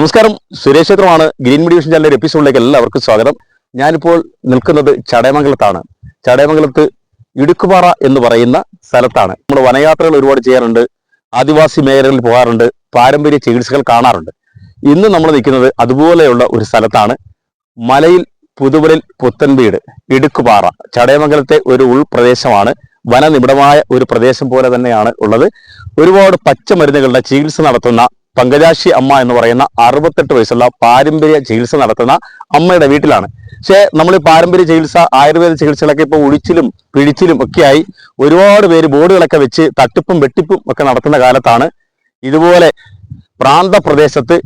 നമസ്കാരം. സുരേഷ് ക്ഷേത്രമാണ് green media vision ചാനലിന്റെ എപ്പിസോഡിലേക്ക് എല്ലാവർക്കും സ്വാഗതം. ഞാനിപ്പോൾ നിൽക്കുന്നത് ചടയമംഗലത്താണ്. ചടയമംഗലത്ത് ഇടുക്കുപാറ എന്ന് പറയുന്ന സ്ഥലത്താണ്. നമ്മൾ വനയാത്രകൾ ഒരുപാട് ചെയ്യാറുണ്ട്. ആദിവാസി മേഖലകളിൽ പോകാറുണ്ട്. പാരമ്പര്യ ചികിത്സകൾ കാണാറുണ്ട്. ഇന്ന് നമ്മൾ നിൽക്കുന്നത് അതുപോലെയുള്ള ഒരു സ്ഥലത്താണ്. മലയിൽ പുതുവലിൽ പുത്തൻവീട് ഇടുക്കുപാറ. ചടയമംഗലത്തെ ഒരു ഉൾപ്രദേശമാണ്. വനനിബിഡമായ ഒരു പ്രദേശം പോലെ തന്നെയാണ് ഉള്ളത്. ഒരുപാട് പച്ചമരുന്നുകളുടെ ചികിത്സ നടത്തുന്ന പങ്കജാക്ഷി അമ്മ എന്ന് പറയുന്ന അറുപത്തെട്ട് വയസ്സുള്ള പാരമ്പര്യ ചികിത്സ നടത്തുന്ന അമ്മയുടെ വീട്ടിലാണ്. പക്ഷേ നമ്മൾ ഈ പാരമ്പര്യ ചികിത്സ ആയുർവേദ ചികിത്സകളൊക്കെ ഇപ്പോൾ ഒഴിച്ചിലും പിഴിച്ചിലും ഒക്കെയായി ഒരുപാട് പേര് ബോർഡുകളൊക്കെ വെച്ച് തട്ടിപ്പും വെട്ടിപ്പും ഒക്കെ നടത്തുന്ന കാലത്താണ് ഇതുപോലെ പ്രാന്തപ്രദേശത്ത്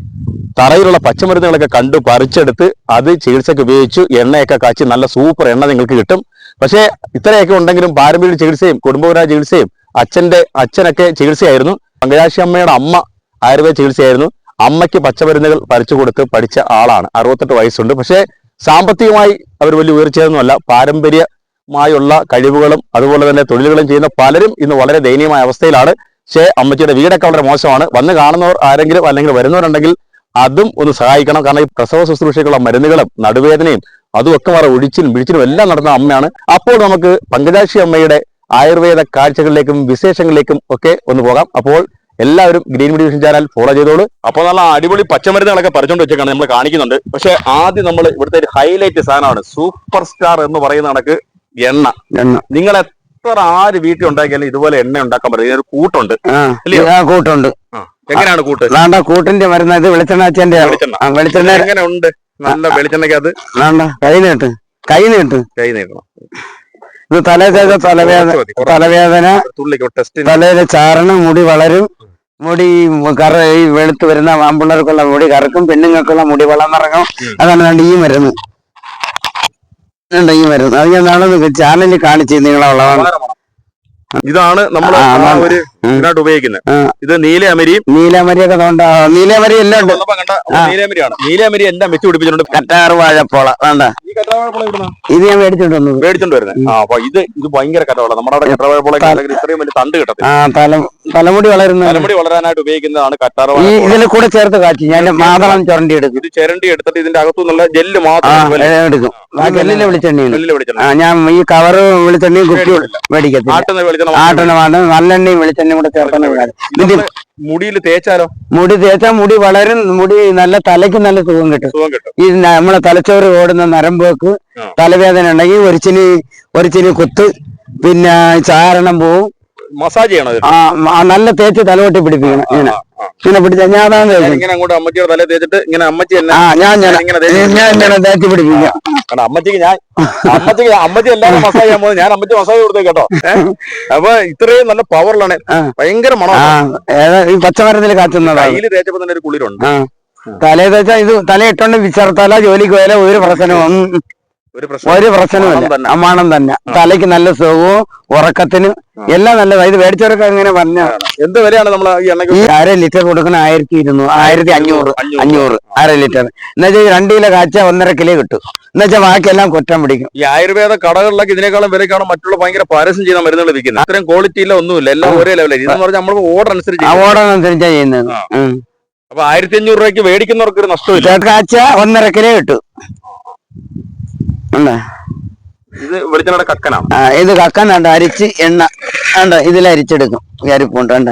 തറയിലുള്ള പച്ചമരുന്നുകളൊക്കെ കണ്ടു പറിച്ചെടുത്ത് അത് ചികിത്സയ്ക്ക് ഉപയോഗിച്ചു എണ്ണയൊക്കെ കാച്ചി നല്ല സൂപ്പർ എണ്ണ നിങ്ങൾക്ക് കിട്ടും. പക്ഷേ ഇത്രയൊക്കെ ഉണ്ടെങ്കിലും പാരമ്പര്യ ചികിത്സയും കുടുംബപരമായ ചികിത്സയും അച്ഛന്റെ അച്ഛനൊക്കെ ചികിത്സയായിരുന്നു. പങ്കജാക്ഷി അമ്മയുടെ അമ്മ ആയുർവേദ ചികിത്സയായിരുന്നു. അമ്മയ്ക്ക് പച്ചമരുന്നുകൾ പറിച്ചു കൊടുത്ത് പഠിച്ച ആളാണ്. അറുപത്തെട്ട് വയസ്സുണ്ട്. പക്ഷേ സാമ്പത്തികമായി അവർ വലിയ ഉയർച്ചയൊന്നുമല്ല. പാരമ്പര്യമായുള്ള കഴിവുകളും അതുപോലെ തന്നെ തൊഴിലുകളും ചെയ്യുന്ന പലരും ഇന്ന് വളരെ ദയനീയമായ അവസ്ഥയിലാണ്. പക്ഷേ അമ്മച്ചിയുടെ വീടൊക്കെ വളരെ മോശമാണ്. വന്ന് കാണുന്നവർ ആരെങ്കിലും അല്ലെങ്കിൽ വരുന്നവരുണ്ടെങ്കിൽ അതും ഒന്ന് സഹായിക്കണം. കാരണം ഈ പ്രസവ ശുശ്രൂഷയ്ക്കുള്ള മരുന്നുകളും നടുവേദനയും അതും ഒക്കെ മാറി ഒഴിച്ചിലും വിഴിച്ചിലും എല്ലാം നടന്ന അമ്മയാണ്. അപ്പോൾ നമുക്ക് പങ്കജാക്ഷി അമ്മയുടെ ആയുർവേദ കാഴ്ചകളിലേക്കും വിശേഷങ്ങളിലേക്കും ഒക്കെ ഒന്ന് പോകാം. അപ്പോൾ എല്ലാവരും ഗ്രീൻ മെഡിവേഷൻ ചാനൽ ഫോളോ ചെയ്തോളൂ. അപ്പൊ നല്ല അടിപൊളി പച്ചമരുന്നുകളൊക്കെ പറിച്ചോണ്ട് വെച്ചേക്കാണ് നമ്മൾ കാണിക്കുന്നുണ്ട്. പക്ഷെ ആദ്യം നമ്മൾ ഇവിടുത്തെ ഒരു ഹൈലൈറ്റ് സാധനമാണ്. സൂപ്പർ സ്റ്റാർ എന്ന് പറയുന്ന കണക്ക് എണ്ണ. എണ്ണ. നിങ്ങൾ എത്ര ആര് വീട്ടിൽ ഉണ്ടാക്കിയാലും ഇതുപോലെ എണ്ണ ഉണ്ടാക്കാൻ പറ്റും ഇതിനൊരു കൂട്ടുണ്ട്. കൂട്ടുണ്ട്. എങ്ങനെയാണ് കൂട്ട്? വേണ്ട കൂട്ടിന്റെ മരുന്ന് ഇത് വെളിച്ചെണ്ണ അച്ഛന്റെ വെളിച്ചെണ്ണ. എങ്ങനെ ഉണ്ട്? നല്ല വെളിച്ചെണ്ണയ്ക്ക് അത്? വേണ്ട കൈ നീട്ട്. കൈ നീട്ട്. കൈ നീക്കണം ഇത് തലവേദന തലവേദന. തലവേദന തലയിൽ ചാരണം മുടി വളരും. മുടി കറ ഈ വെളുത്ത് വരുന്ന ആമ്പിള്ളേർക്കുള്ള മുടി കറക്കും. പെണ്ണുങ്ങൾക്കുള്ള മുടി വളർന്നിറങ്ങും. അതാണ് രണ്ട് ഈ മരുന്ന്. ഈ മരുന്ന്. അത് ഞാൻ നാളെ ചാനലിൽ കാണിച്ചു നീളമുള്ളതാണ് ഇതാണ് നമ്മൾ. ഇതിനായിട്ട് ഉപയോഗിക്കുന്നത്. ഇത് നീല അമരിയും നീലമരിയൊക്കെ തോണ്ട. നീലമരി എല്ലാം ഉണ്ട്. നീലമരി എല്ലാം വെച്ച് പിടിപ്പിച്ചിട്ടുണ്ട്. കറ്റാർ വാഴപ്പോള വേണ്ട. ഇത് ഞാൻ മേടിച്ചോണ്ട് വന്നത്. മേടിച്ചോണ്ട് വരുന്നത് ആ അപ്പൊ ഇത് ഇത് ഭയങ്കര കറ്റവള നമ്മുടെ അവിടെ കറ്റാവാഴപ്പുളം ഇത്രയും വലിയ തണ്ട് കിട്ടത്തില്ല. ആ തല തലമുടി വളരുന്ന തലമുടി വളരാനായിട്ട് ഉപയോഗിക്കുന്നതാണ് ഈ കറ്റാറവാഴ ഇതിൽ കൂടെ ചേർത്ത് കാച്ചി. ഞാൻ മാതളം ചുരണ്ടി എടുക്കും ഇത് ചിരണ്ടി എടുത്തിട്ട് ഇതിന്റെ അകത്തുനിന്നുള്ള ജെല്ല് ആ മാത്രം എടുക്കും. എല്ലാം വെളിച്ചെണ്ണയാണ്. വെളിച്ചെണ്ണ. ഞാൻ ഈ കവറ് വെളിച്ചെണ്ണയും കുപ്പി മേടിക്കത്തില്ല. ആട്ടെണ്ണ വെളിച്ചെണ്ണ ആട്ടണമാണ് നല്ലെണ്ണയും വെളിച്ചെണ്ണയും കൂടെ ചേർക്കാൻ ഇതിന്റെ മുടിയിൽ തേച്ചാലോ? മുടി തേച്ചാൽ മുടി വളരും മുടി നല്ല തലയ്ക്ക് നല്ല സുഖം കിട്ടും. ഈ നമ്മളെ തലച്ചോറ് ഓടുന്ന നരമ്പോക്ക് തലവേദന ഉണ്ടെങ്കിൽ ഒരിച്ചിനി ഒരിച്ചിനി ഒരു ചിനി കുത്ത് പിന്നെ ചാരണം പോവും. മസാജ് ചെയ്യണം ആ നല്ല തേച്ച് തലവട്ടി പിടിപ്പിക്കണം ഇങ്ങനെ. ഇങ്ങനെ പിടിച്ച ഞാൻ. ഇങ്ങനെ അങ്ങോട്ട് അമ്മച്ചിയുടെ തല തേച്ചിട്ട് ഇങ്ങനെ അമ്മച്ചി എന്നെ ആ ഞാൻ ഞാൻ ഇങ്ങനെ തേച്ച് പിടിപ്പിക്കാം. കാരണം അമ്മച്ചിക്ക് ഞാൻ അമ്മച്ചിക്ക് അമ്മച്ചി എല്ലാവരും മസാജ് ചെയ്യാൻ പോകുന്നത് ഞാൻ അമ്മച്ചി മസാജ് കൊടുത്തേ കേട്ടോ? അപ്പൊ ഇത്രയും നല്ല പവറിലാണ്. ഭയങ്കര മണം ഈ പച്ചമരത്തിൽ കാച്ചുന്നതാണ് കയ്യിൽ തേച്ചപ്പോ തന്നെ ഒരു കുളിരുണ്ട്. തലേ തേച്ചാ ഇത് തല ഇട്ടോണ്ട് വിച്ചർത്തല ജോലിക്ക് പോയാലോ ഒരു പ്രശ്നവും ഒരു പ്രശ്നവുമില്ല തന്നെ. അമ്മാണം തന്നെ. തലയ്ക്ക് നല്ല സുഖവും ഉറക്കത്തിന് എല്ലാം നല്ലതാണ് ഇത് മേടിച്ചവരൊക്കെ അങ്ങനെ പറഞ്ഞ എന്ത് വിലയാണ് നമ്മൾ ഈ അര ലിറ്റർ കൊടുക്കുന്ന ആയിരത്തി ഇരുന്നൂറ് ആയിരത്തി അഞ്ഞൂറ് അഞ്ഞൂറ്. അര ലിറ്റർ. എന്നുവെച്ചാൽ രണ്ട് കിലോ കാച്ച ഒന്നര കിലോ കിട്ടും. എന്നുവെച്ചാൽ ബാക്കിയെല്ലാം കുറ്റം പിടിക്കും. ഈ ആയുർവേദ കടകളിലൊക്കെ ഇതിനേക്കാളും വിലക്കാണ് മറ്റുള്ള ഭയങ്കര പരസ്യം ചെയ്യുന്ന മരുന്നുകൾ വിൽക്കുന്നത്. അത്രയും ക്വാളിറ്റി ഇല്ല ഒന്നുമില്ല. എല്ലാം ഒരേ ലെവലിൽ ഇതെന്ന് പറഞ്ഞാൽ നമ്മൾ ഓർഡർ അനുസരിച്ച് ഓർഡർ അനുസരിച്ചാ ചെയ്യുന്നത്. അപ്പൊ ആയിരത്തി അഞ്ഞൂറ് രൂപയ്ക്ക് മേടിക്കുന്നവർക്ക് ഒരു നഷ്ടമില്ല കാച്ച ഒന്നര കിലോ കിട്ടും. ഇത് വെളിച്ചെണ്ണയുടെ കക്കനാണ്. ആ ഇത് കക്കാൻ വേണ്ട അരിച്ച് എണ്ണ വേണ്ട ഇതിൽ അരിച്ചെടുക്കും. അരിപ്പുണ്ട് വേണ്ട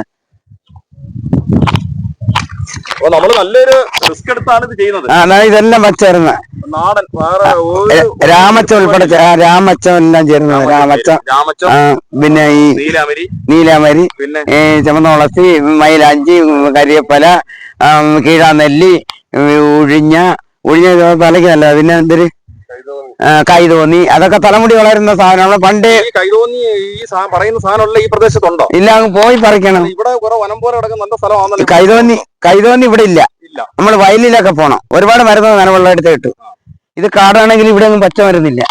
നമ്മൾ നല്ലൊരു റിസ്ക് എടുത്താണ് ഇത് ചെയ്യുന്നത്. ഇതെല്ലാം പച്ചരുന്ന നാടൻ രാമച്ച ഉൾപ്പെടെ രാമച്ചം എല്ലാം ചേരുന്നത് രാമച്ചം പിന്നെ ഈ നീലാമരി പിന്നെ ഈ ചുമന്ന തുളസി മൈലാഞ്ചി കരിയപ്പല കീഴാനെല്ലി ഉഴിഞ്ഞ ഉഴിഞ്ഞ തലയ്ക്കല്ല പിന്നെ എന്തൊരു? കൈതോന്നി. അതൊക്കെ തലമുടി വളരുന്ന സാധനമാണ്. പണ്ട് ഈ കൈതോന്നി ഈ പറയുന്ന സാധനമുള്ള ഈ പ്രദേശത്തുണ്ടോ? ഇല്ല അങ്ങ് പോയി പറിക്കണം. ഇവിടെ കുറെ വനം പോലെ കിടക്കുന്ന നല്ല സ്ഥലമാണല്ലോ. കൈതോന്നി കൈതോന്നി ഇവിടെ ഇല്ല. ഇല്ല. നമ്മൾ വയലിലൊക്കെ പോണം. ഒരുപാട് മരുന്ന് നനവുള്ള എടുത്ത് കിട്ടും. ഇത് കാടാണെങ്കിൽ ഇവിടെ ഒന്നും പച്ച മരുന്നില്ല.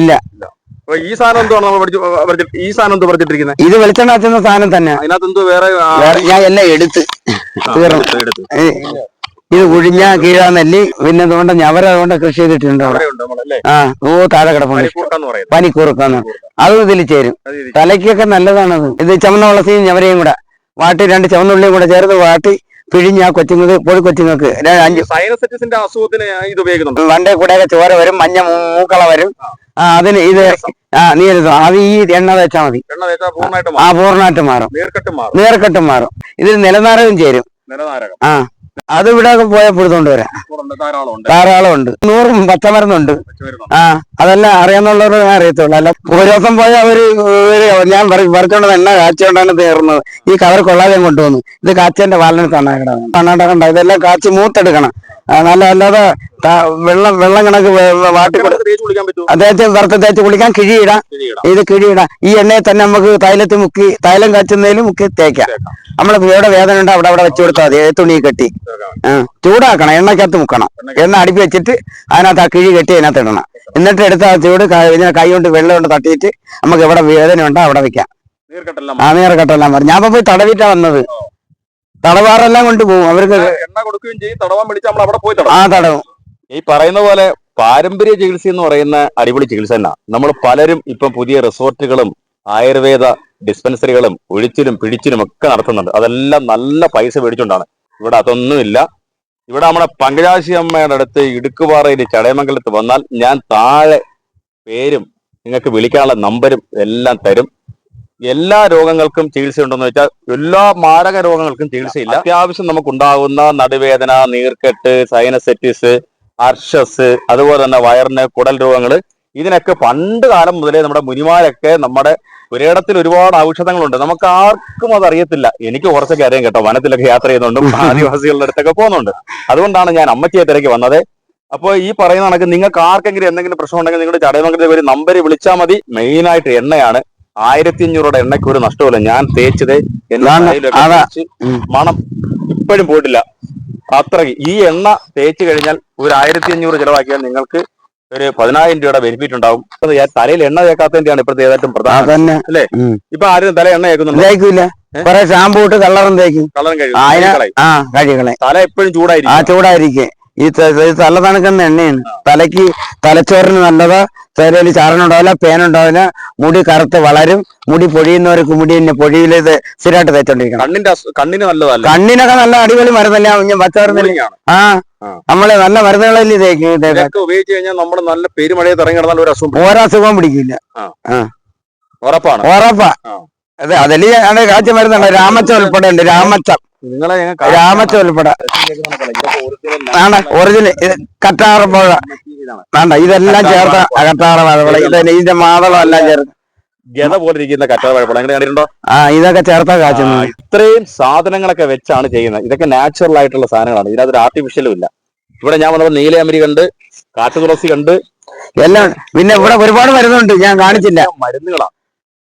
ഇല്ല. ഈ സാധനം എന്തുവാണ് ഈ സാധനം എന്ത് പറഞ്ഞിട്ടിരിക്കുന്നത് ഇത് വെളിച്ചെണ്ണ വെച്ചുന്ന സാധനം തന്നെ. അതിനകത്ത് എന്തോ വേറെ ഞാൻ എല്ലാം എടുത്ത് തീർന്നു. എടുത്ത് ഇത് കുഴിഞ്ഞ കീഴാനെല്ലി പിന്നെ അതുകൊണ്ട് ഞവര അതുകൊണ്ട് കൃഷി ചെയ്തിട്ടുണ്ട് അവിടെ. ആ ഓ താഴെ കിടപ്പുണ്ട്. പനിക്കുറുക്കാന്ന് അതും ഇതിൽ ചേരും. തലയ്ക്കൊക്കെ നല്ലതാണത്. ഇത് ചുമന്ന വളസിയും ഞവരയും കൂടെ. വാട്ടി രണ്ട് ചുവന്നുള്ളിയും കൂടെ ചേർത്ത് വാട്ടി പിഴിഞ്ഞ ആ കൊച്ചുങ്ങൾക്ക് പൊടി കൊച്ചുങ്ങൾക്ക്. അസുഖത്തിന് ഇത് ഉപയോഗിക്കുന്നുണ്ട്? വണ്ടേ കൂടെയൊക്കെ ചോര വരും മഞ്ഞ മൂക്കള വരും. ആ. അതിന് ഇത് ആ നീരസം. അത് ഈ എണ്ണ തേച്ചാൽ മതി. ആ പൂർണമായിട്ട് മാറും. നീർക്കെട്ട് മാറും. ഇതിൽ നിലനാരകം ചേരും. ആ. അത് ഇവിടെ പോയാൽ എടുത്തോണ്ട് വരാം ധാരാളം ഉണ്ട് നൂറും പച്ചമരുന്നുണ്ട്. ആ അതെല്ലാം അറിയാന്നുള്ളവരെ അറിയത്തുള്ളൂ. അല്ല ഒരു ദിവസം പോയ അവർ ഞാൻ പറി- പറിച്ചോണ്ട് എണ്ണ കാച്ചുകൊണ്ടാണ് തീർന്നത്. ഈ കവർ കൊള്ളാതെ കൊണ്ടുവന്നു. ഇത് കാച്ചേന്റെ വാലിനകത്താണ് കിടക്കുന്നത് കണ്ണാട്ട കണ്ട? ഇതെല്ലാം കാച്ചി മൂത്തെടുക്കണം. നല്ല അല്ലാതെ വെള്ളം വെള്ളം കണക്ക് വാട്ടി തേച്ച് വറുത്ത് തേച്ച് കുളിക്കാൻ കിഴിയിടാം. ഇത് കിഴിയിടാം. ഈ എണ്ണയെ തന്നെ നമുക്ക് തൈലത്തിൽ മുക്കി തൈലം കാച്ചുന്നതിലും മുക്കി തേക്കാം. നമ്മൾ എവിടെ വേദന ഉണ്ട് അവിടെ അവിടെ വെച്ച് കൊടുത്താൽ മതി. തുണി കെട്ടി. ചൂടാക്കണം എണ്ണക്കകത്ത് മുക്കണം. എണ്ണ അടുപ്പി വെച്ചിട്ട് അതിനകത്ത് ആ കിഴി കെട്ടി അതിനകത്ത് ഇടണം. എന്നിട്ട് എടുത്ത ചൂട് ഇതിനെ കൈ കൊണ്ട് വെള്ളം കൊണ്ട് തട്ടിയിട്ട് നമുക്ക് എവിടെ വേദന ഉണ്ടോ അവിടെ വെക്കാം. നീർക്കെട്ടെല്ലാം ആ നേരെ കെട്ടെല്ലാം പറഞ്ഞു ഞാൻ പോയി തടവിട്ടാ വന്നത്. തടവാറെല്ലാം കൊണ്ട് പോകും. അവർക്ക് എണ്ണ കൊടുക്കുകയും ചെയ്യും. തടവാൻ വിളിച്ച് നമ്മൾ അവിടെ പോയി തടവും. ആ തടവും. ഈ പറയുന്ന പോലെ പാരമ്പര്യ ചികിത്സ എന്ന് പറയുന്ന അടിപൊളി ചികിത്സ തന്നെ. നമ്മൾ പലരും ഇപ്പൊ പുതിയ റിസോർട്ടുകളും ആയുർവേദ ഡിസ്പെൻസറികളും ഒഴിച്ചിലും പിടിച്ചിലും ഒക്കെ നടത്തുന്നുണ്ട്. അതെല്ലാം നല്ല പൈസ മേടിച്ചുകൊണ്ടാണ്. ഇവിടെ അതൊന്നുമില്ല. ഇവിടെ നമ്മുടെ പങ്കജാശി അമ്മയുടെ അടുത്ത് ഇടുക്കുപാറയിൽ ചടയമംഗലത്ത് വന്നാൽ ഞാൻ താഴെ പേരും നിങ്ങൾക്ക് വിളിക്കാനുള്ള നമ്പരും എല്ലാം തരും. എല്ലാ രോഗങ്ങൾക്കും ചികിത്സ ഉണ്ടെന്ന് വെച്ചാൽ എല്ലാ മാരക രോഗങ്ങൾക്കും ചികിത്സയില്ല. അത്യാവശ്യം നമുക്കുണ്ടാകുന്ന നടുവേദന നീർക്കെട്ട് സൈനസെറ്റിസ് അർഷസ് അതുപോലെ തന്നെ വയറിന് കുടൽ രോഗങ്ങൾ ഇതിനൊക്കെ പണ്ട് കാലം മുതലേ നമ്മുടെ മുനിമാരൊക്കെ നമ്മുടെ ഒരിടത്തിൽ ഒരുപാട് ഔഷധങ്ങളുണ്ട്. നമുക്ക് ആർക്കും അത് അറിയത്തില്ല. എനിക്ക് കുറച്ചൊക്കെ അറിയാം കേട്ടോ. വനത്തിലൊക്കെ യാത്ര ചെയ്യുന്നുണ്ട്. ആദിവാസികളുടെ അടുത്തൊക്കെ പോകുന്നുണ്ട്. അതുകൊണ്ടാണ് ഞാൻ അമ്മച്ചിയെ തിരക്ക് വന്നത്. അപ്പോൾ ഈ പറയുന്ന കണക്ക് നിങ്ങൾക്ക് ആർക്കെങ്കിലും എന്തെങ്കിലും പ്രശ്നം ഉണ്ടെങ്കിൽ നിങ്ങളുടെ ചടയമംഗലത്തെ ഒരു നമ്പർ വിളിച്ചാൽ മതി. മെയിനായിട്ട് എണ്ണയാണ്. ആയിരത്തി അഞ്ഞൂറുടെ എണ്ണയ്ക്ക് ഒരു നഷ്ടമില്ല ഞാൻ തേച്ചത്. മണം ഇപ്പോഴും പോയിട്ടില്ല. അത്രയ്ക്ക് ഈ എണ്ണ തേച്ച് കഴിഞ്ഞാൽ ഒരു ആയിരത്തി അഞ്ഞൂറ് ചിലവാക്കിയാൽ നിങ്ങൾക്ക് ഒരു പതിനായിരം രൂപയുടെ ബെനിഫിറ്റ് ഉണ്ടാവും. തലയിൽ എണ്ണ തേക്കാത്തതിന്റെയാണ് ഇപ്പോഴത്തെ ഏതായിട്ടും പ്രധാനം അല്ലേ? ഇപ്പൊ ആരും തല എണ്ണ തേക്കുന്നുണ്ടോ? കൊറേ ഷാമ്പു ഇട്ട് കളറും തേക്കും. കളറും കഴിയും തല എപ്പോഴും ചൂടായിരിക്കും. ആ ചൂടായിരിക്കും. ഈ തല തണുക്കുന്ന എണ്ണയാണ്. തലയ്ക്ക് തലച്ചോറിന് നല്ലതാ തലയിൽ ചാറനുണ്ടാവില്ല പേനുണ്ടാവില്ല മുടി കറുത്ത് വളരും മുടി പൊഴിയുന്നവർക്ക് മുടി തന്നെ പൊഴിയിൽ ഇത് സ്ഥിരമായിട്ട് തേച്ചോണ്ടിരിക്കണം. കണ്ണിന്റെ കണ്ണിന് നല്ലതല്ല? കണ്ണിനൊക്കെ നല്ല അടിപൊളി മരുന്നല്ല ഞാൻ പച്ചമരുന്നില്ല ആ. നമ്മൾ നല്ല മരുന്നുകളല്ലേ തേക്കും ഉപയോഗിച്ച് കഴിഞ്ഞാൽ നമ്മൾ നല്ല പെരുമഴയെ ഇറങ്ങി കിടന്നാൽ ഒരു അസുഖം ഓരോ അസുഖവും പിടിക്കില്ല. ഉറപ്പാണ്. ഉറപ്പാ. അതെ അതിൽ ഞാൻ കാഴ്ച മരുന്നുണ്ട്. രാമച്ച ഉൾപ്പെടെ ഉണ്ട് രാമച്ച രാമച്ച ഉൾപ്പെടെ. ആണ് ഒറിജിനൽ കറ്റാറ പുഴ വേണ്ട ഇതെല്ലാം ചേർത്ത അകത്താറ വാഴപ്പഴ ഇത് ഇതിന്റെ മാതളം എല്ലാം ചേർത്ത് ഗത പോലെ ഇരിക്കുന്ന കറ്റാർ വാഴപ്പഴം അങ്ങനെ കണ്ടിട്ടുണ്ടോ? ആ ഇതൊക്കെ ചേർത്താ കാച്ചു. കാച്ചുന്നത് ഇത്രയും സാധനങ്ങളൊക്കെ വെച്ചാണ് ചെയ്യുന്നത്. ഇതൊക്കെ നാച്ചുറൽ ആയിട്ടുള്ള സാധനങ്ങളാണ്. ഇതിനകത്ത് ആർട്ടിഫിഷ്യലും ഇല്ല. ഇവിടെ ഞാൻ വന്നപ്പോൾ നീലയമരി കണ്ട് കാട്ടുതുളസി കണ്ട്. എല്ലാം പിന്നെ ഇവിടെ ഒരുപാട് മരുന്നുണ്ട്. ഞാൻ കാണിച്ചില്ല. മരുന്നുകളാ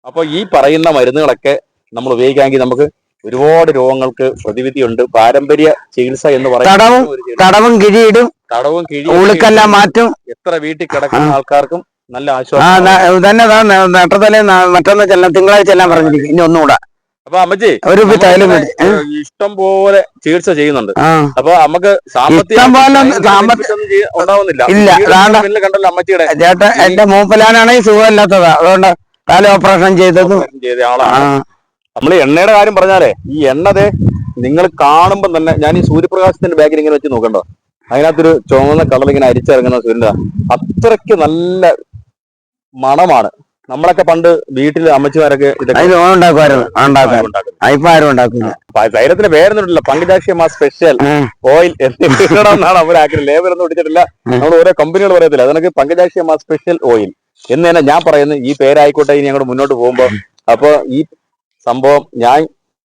അപ്പൊ ഈ പറയുന്ന മരുന്നുകളൊക്കെ നമ്മൾ ഉപയോഗിക്കാമെങ്കിൽ നമുക്ക് ഒരുപാട് രോഗങ്ങൾക്ക് പ്രതിവിധിയുണ്ട്. പാരമ്പര്യ ചികിത്സ എന്ന് പറയുന്നത് തടവും. തടവും കിഴിയിടും തടവും കിഴി ഉളുക്കെല്ലാം മാറ്റും. എത്ര വീട്ടിൽ കിടക്കുന്ന ആൾക്കാർക്കും നല്ല ആശ്വാസം തന്നെ നട്ടത്തലേ മറ്റൊന്ന് ചെല്ലാം തിങ്കളാഴ്ച എല്ലാം പറഞ്ഞിരിക്കും. ഇനി ഒന്നുകൂടെ. അപ്പൊ അമ്മച്ചി ഒരു ഇഷ്ടം പോലെ ചികിത്സ ചെയ്യുന്നുണ്ട്. അപ്പൊ നമുക്ക് ഉണ്ടാവുന്നില്ല. ഇല്ല, കണ്ടല്ലോ അമ്മച്ചിയുടെ. ചേട്ടാ എന്റെ മൂപ്പലാനാണെങ്കിൽ സുഖമില്ലാത്തതാ. അതുകൊണ്ട് കാല ഓപ്പറേഷൻ ചെയ്തത് ചെയ്ത ആളാണ്. നമ്മൾ എണ്ണയുടെ കാര്യം പറഞ്ഞാലേ ഈ എണ്ണതെ നിങ്ങൾ കാണുമ്പോൾ തന്നെ ഞാൻ ഈ സൂര്യപ്രകാശത്തിന്റെ ബാഗിൽ ഇങ്ങനെ വെച്ച് നോക്കണ്ടോ? അതിനകത്തൊരു ചുവന്ന കളർ ഇങ്ങനെ അരിച്ചിറങ്ങുന്ന സൂര്യന്റെ അത്രയ്ക്ക് നല്ല മണമാണ്. നമ്മളൊക്കെ പണ്ട് വീട്ടിൽ അമ്മച്ചിമാരൊക്കെ തൈലത്തിന് പേരൊന്നുമില്ല പങ്കജാക്ഷിയമ്മ സ്പെഷ്യൽ ഓയിൽ എന്നാണ് അവർ ആഗ്രഹം. ലേബർ ഒന്നും ഇടിച്ചിട്ടില്ല നമ്മൾ ഓരോ കമ്പനികൾ പറയത്തില്ല. അതിനൊക്കെ മാസ് സ്പെഷ്യൽ ഓയിൽ എന്ന് തന്നെ ഞാൻ പറയുന്നത് ഈ പേരായിക്കോട്ടെ ഇനി അങ്ങോട്ട് മുന്നോട്ട് പോകുമ്പോ. അപ്പൊ ഈ സംഭവം ഞാൻ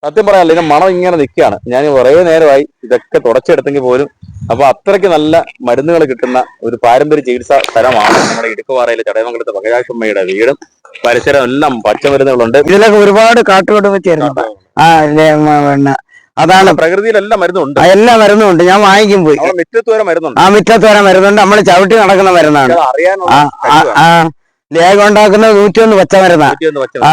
സത്യം പറയാനല്ല ഇതിന്റെ മണം ഇങ്ങനെ നിൽക്കുകയാണ്. ഞാൻ കുറേ നേരമായി ഇതൊക്കെ തുടച്ചെടുത്തെങ്കിൽ പോലും അപ്പൊ അത്രയ്ക്ക് നല്ല മരുന്നുകൾ കിട്ടുന്ന ഒരു പാരമ്പര്യ ചികിത്സാ സ്ഥലമാണ് നമ്മുടെ ഇടുക്കുപാറയിലെ ചടയമംഗലത്തെ പങ്കജാക്ഷമ്മയുടെ വീടും പരിസരം എല്ലാം പച്ചമരുന്നുകളുണ്ട്. ഇതിലൊക്കെ ഒരുപാട് കാട്ടുകൊണ്ട് അതാണ് ആ പിന്നെ അതാണ് പ്രകൃതിയിലെല്ലാം മരുന്നുണ്ട്. ആ, എല്ലാ മരുന്നും ഉണ്ട് ഞാൻ വാങ്ങിക്കും പോയി. മുറ്റത്ത് വരെ മരുന്നുണ്ട്. ആ മുറ്റത്ത് വരെ മരുന്നുണ്ട്. നമ്മൾ ചവിട്ടി നടക്കുന്ന മരുന്നാണ്. അറിയാനുള്ള ആ ലേഖ ഉണ്ടാക്കുന്ന നൂറ്റിയൊന്ന് മരുന്നാ കഴിവ് ആ